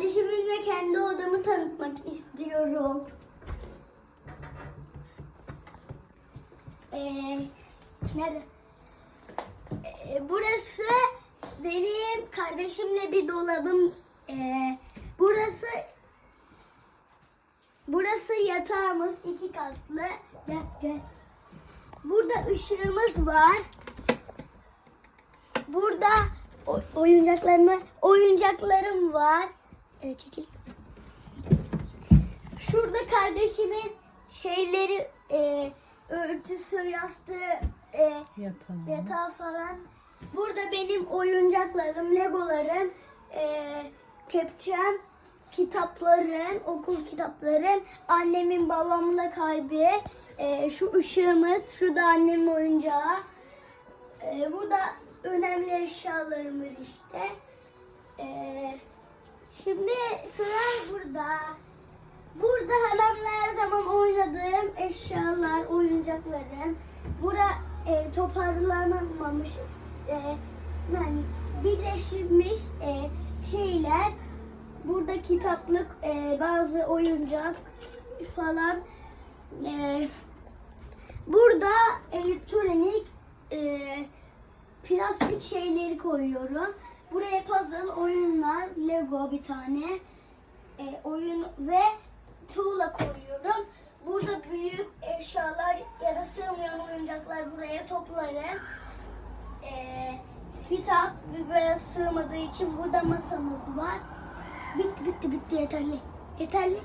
kardeşimin kendi odamı tanıtmak istiyorum. Ee, nerede? Ee, burası benim kardeşimle bir dolabım. Ee, burası burası yatağımız iki katlı. Gel gel. Burada ışığımız var. Burada oyuncaklarımı oyuncaklarım var. Evet çekil. Şurada kardeşimin şeyleri e, örtüsü, yastığı, e, Yatağı. yatağı falan. Burada benim oyuncaklarım, legolarım, e, kepçem, kitaplarım, okul kitaplarım, annemin babamla kalbi, e, şu ışığımız, şu da annemin oyuncağı. E, bu da önemli eşyalarımız işte. E, şimdi sıra burada. Burada halamla her zaman oynadığım eşyalar, oyuncaklarım. Bura e, toparlanamamış, e, yani birleşmiş e, şeyler. Burada kitaplık, e, bazı oyuncak falan. E, burada elektronik e, plastik şeyleri koyuyorum. Buraya puzzle, oyunlar, Lego bir tane e, oyun ve tuğla koyuyorum. Burada büyük eşyalar ya da sığmayan oyuncaklar buraya toplarım. E, kitap biraz sığmadığı için burada masamız var. Bitti bitti bitti yeterli. Yeterli.